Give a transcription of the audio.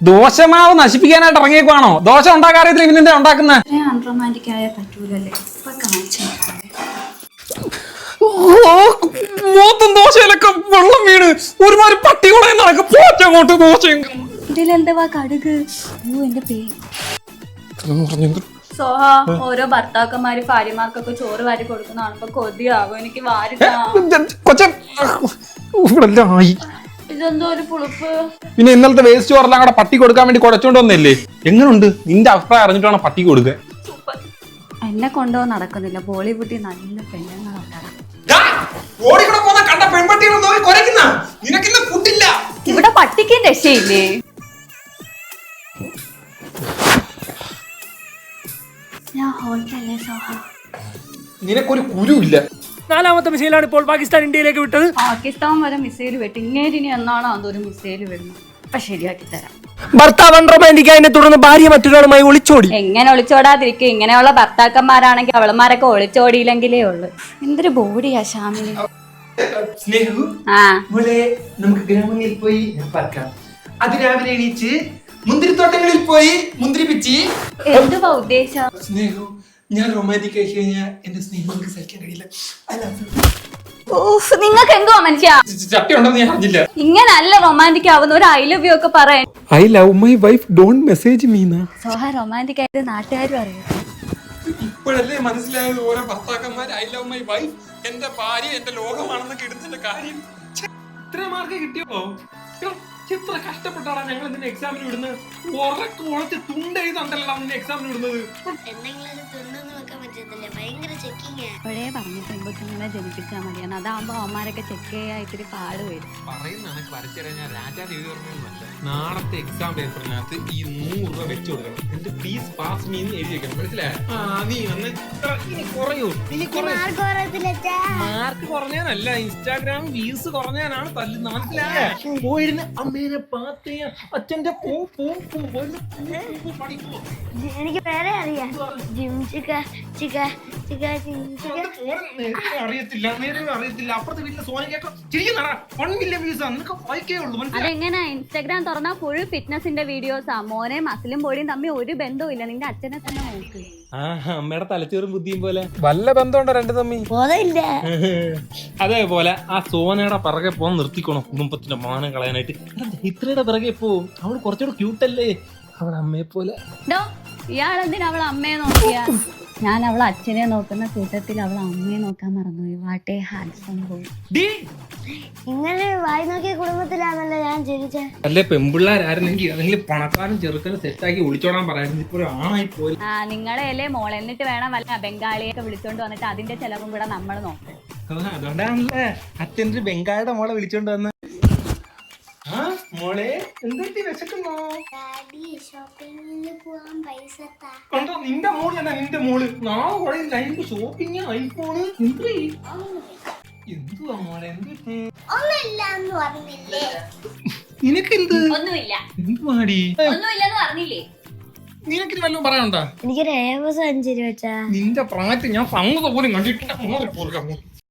ദോശമാവ് നശിപ്പിക്കാനായിട്ട് ഇറങ്ങിയേക്കുവാണോ? ദോശ ഉണ്ടാക്കാറിയത്തില്ല ഇവനെന്താ ഉണ്ടാക്കുന്നത് ആയ പറ്റൂലല്ലേ? ഇപ്പൊ കാണിച്ചു മൊത്തം ദോശയിലൊക്കെ വെള്ളം വീണ്. ഒരുമാതിരി പട്ടി കൂടെ നടക്കും. പോറ്റങ്ങോട്ട് അങ്ങോട്ട് ദോശയും. ഇതിലെന്തുവാ കടുക്? അയ്യോ എന്റെ പേ സോഹ ഓരോ ഭർത്താക്കന്മാര് ഭാര്യമാർക്കൊക്കെ ചോറ് വാരി കൊടുക്കുന്നതാണ് കൊതിയാകും എനിക്ക് വാരി. കൊച്ച ഇതെന്തോ ഒരു പുളിപ്പ്? പിന്നെ ഇന്നലത്തെ വേസ്റ്റ് ചോറെല്ലാം കൂടെ പട്ടി കൊടുക്കാൻ വേണ്ടി കുടച്ചോണ്ട് വന്നില്ലേ? എങ്ങനുണ്ട്? നിന്റെ അഭിപ്രായം അറിഞ്ഞിട്ടാണ് പട്ടി കൊടുക്കുക സൂപ്പർ. എന്നെ കൊണ്ടോ നടക്കുന്നില്ല. ബോളിവുഡിൽ നല്ല പെണ്ണുങ്ങളുണ്ടാകും ഓടിക്കൂടെ പോകുന്ന കണ്ട പെൺപട്ടികളെ നോക്കി കുരയ്ക്കുന്ന? നിനക്കിന്ന് ഫുഡില്ല. ഇവിടെ പട്ടിക്കും രക്ഷയില്ലേ? ഞാൻ ഹോൾട്ടല്ലേ സോഹ. നിനക്കൊരു കുരുവില്ല. നാലാമത്തെ മിസൈലാണ് ഇപ്പോൾ പാകിസ്ഥാൻ ഇന്ത്യയിലേക്ക് വിട്ടത്. പാകിസ്ഥാൻ വരെ മിസൈൽ വെട്ടി. ഇങ്ങേരിനി എന്നാണോ അതൊരു മിസൈൽ വരുന്നത്? അപ്പൊ ശരിയാക്കി തരാം. ഭർത്താവ് അൺറൊമാന്റിക് ആയതിനെ തുടർന്ന് ഭാര്യ മറ്റൊരാളുമായി ഒളിച്ചോടി. എങ്ങനെ ഒളിച്ചോടാതിരിക്കും? ഇങ്ങനെയുള്ള ഭർത്താക്കന്മാരാണെങ്കിൽ അവളമാരൊക്കെ ഒളിച്ചോടിയില്ലെങ്കിലേ ഉള്ളു. എന്തൊരു ബോഡിയാ ഷാമിന് സ്നേഹു ആ. മോളെ നമുക്ക് ഗ്രാമങ്ങളിൽ പോയി പറക്കാം. അതിരാവിലെ എണീച്ച് മുന്തിരിത്തോട്ടങ്ങളിൽ പോയി മുന്തിരി പിച്ചി. എന്തുവാ ഉദ്ദേശം? സ്നേഹു ഞാൻ റൊമാന്റിക് ആയി കഴിഞ്ഞാൽ എന്റെ സ്നേഹങ്ങൾക്ക് സഹിക്കാൻ കഴിയില്ല. I love you. നിങ്ങൾക്ക് എന്തുവാ മനുഷ്യ? ചട്ടി ഉണ്ടെന്ന് ഞാൻ അറിഞ്ഞില്ല. ഇങ്ങനല്ല റൊമാന്റിക് ആവുന്ന ഒരു ഐ ലവ് യു ഒക്കെ പറയാൻ I love my wife don't message Meena Soha romantic ആയിട്ട് നാട്ടുകാരും അറിയാം. ഇപ്പോഴല്ലേ മനസ്സിലായത് ഓരോ ഭർത്താക്കന്മാർ ഐ ലവ് മൈ വൈഫ് എന്റെ ഭാര്യ എന്റെ ലോകമാണെന്നൊക്കെ എടുത്തിന്റെ കാര്യം. ഇത്ര മാർക്ക് കിട്ടിയോ എടോ, എത്ര കഷ്ടപ്പെട്ടാണ് ഞങ്ങൾ നിന്നെ എക്സാമിന് വിടുന്നത്? ഉറക്കം ഉളച്ച് തുണ്ടെഴുതണ്ടല്ലോ നിന്നെ എക്സാമിന് വിടുന്നത്. എന്തെങ്കിലും ഒരു തിന്നൊന്നും വെക്കാൻ പറ്റത്തില്ല. ഭയങ്കര ചെക്കിങ് അപ്പോഴേ പറഞ്ഞു പെൺകുട്ടികളെ ജനിപ്പിച്ചാൽ മതിയാണ് അതാകുമ്പോ അവന്മാരൊക്കെ ചെക്ക് ചെയ്യാൻ ഇത്തിരി പാട് വരും. പറയുന്നതാണ് വരച്ചുതരാൻ ഞാൻ രാജാവ് എഴുതി ഓർമ്മയൊന്നുമല്ല നാളത്തെ എക്സാം പേപ്പറിനകത്ത് ഈ നൂറ് രൂപ വെച്ച് കൊടുക്കണം. എന്നിട്ട് പ്ലീസ് പാസ് മീ എന്ന് എഴുതി വെക്കണം. മനസ്സിലായോ? ആ നീ വന്ന് ഇത്ര ഇനി കുറയൂ? ഇനി മാർക്ക് കുറഞ്ഞാനല്ല ഇൻസ്റ്റാഗ്രാം വ്യൂസ് കുറഞ്ഞാനാണ് തല്ലുന്നത്. മനസ്സിലായോ? പോയിരുന്ന് അമ്മേനെ പാത്തേ. അച്ഛന്റെ പൂ പൂ പൂ പോയിരുന്ന് പൂ, പൂ, പൂ, പഠിക്കൂ. എനിക്ക് വേറെ അറിയാം. ജിം ചിക ചിക ചിക ജിം ചിക. നേരെ അറിയത്തില്ല നേരെ അറിയത്തില്ല. അപ്പുറത്തെ വീട്ടിലെ സോന കേട്ടോ ചിരിക്കുന്നടാ. വൺ മില്യൺ വ്യൂസ് ആണ് നിനക്ക് ഫൈക്കേ ഉള്ളൂ. അതെങ്ങനെ? ഇൻസ്റ്റാഗ്രാം തുറന്നാ ഫുൾ ഫിറ്റ്നസിന്റെ ആ. മോനെ മസിലും ബോഡിയും തമ്മിൽ ഒരു ബന്ധവും ഇല്ല നിന്റെ അച്ഛനെ തന്നെ നോക്ക്. ആ അമ്മയുടെ തലച്ചോറും ബുദ്ധിയും പോലെ. വല്ല ബന്ധമുണ്ടോ രണ്ട് തമ്മി ബോധമില്ല. അതേപോലെ ആ സോനയുടെ പിറകെ പോകാൻ നിർത്തിക്കണോ കുടുംബത്തിന്റെ മാനം കളയാനായിട്ട്. ഇത്രയുടെ പിറകെ പോവും അവൾ കുറച്ചുകൂടെ ക്യൂട്ടല്ലേ അവൾ അമ്മയെ പോലെ. ഇയാളെന്തിനാ അവളെ അമ്മയെ നോക്കിയ? ഞാൻ അവൾ അച്ഛനെ നോക്കുന്ന കൂട്ടത്തിൽ അവൾ അമ്മയെ നോക്കാൻ മറന്നുപോയി. വാട്ടേ ഹാൻസം പോയി. നിങ്ങൾ ഇങ്ങനെ വായി ജനിച്ചത് അല്ലെ പെമ്പിള്ളാരായിരുന്നെങ്കിൽ അതെങ്കിലും പണക്കാരും ചെറുക്കനെ സെറ്റാക്കി ഒളിച്ചോടാൻ പറയായിരുന്നു. ഇപ്പൊ ഒരു ആണായി പോയി. ആ നിങ്ങളെ അല്ലേ മോളെ എന്നിട്ട് വേണം വല്ല ബംഗാളിയൊക്കെ വിളിച്ചോണ്ട് വന്നിട്ട് അതിന്റെ ചെലവും കൂടെ നമ്മൾ നോക്കും. അതുകൊണ്ടാണല്ലേ അച്ഛന്റെ ബംഗാളിയുടെ മോളെ വിളിച്ചോണ്ട് വന്ന്. ആ മോളെ എന്തൊക്കെ വിശക്കുന്നോ? നിന്റെ മോൾ നിന്റെ മോൾ. നാളെ കുറെ ലൈഫ് ഷോപ്പിംഗ് ഐഫോണ് എന്ത്? എന്തുവാ മോളെ? എന്ത് ഒന്നുമില്ല എന്ന് പറഞ്ഞില്ലേ ഒന്നുമില്ല. എന്തുവാടി? പറഞ്ഞില്ലേ? നിനക്കിത് വല്ലതും പറയാനുണ്ടാ? എനിക്കൊരു ഏവസം അഞ്ച് രൂപ വെച്ചാ. നിന്റെ പ്രായത്തിൽ ഞാൻ സമ്മത പോലും കണ്ടിട്ടില്ല. മോളെ പോലും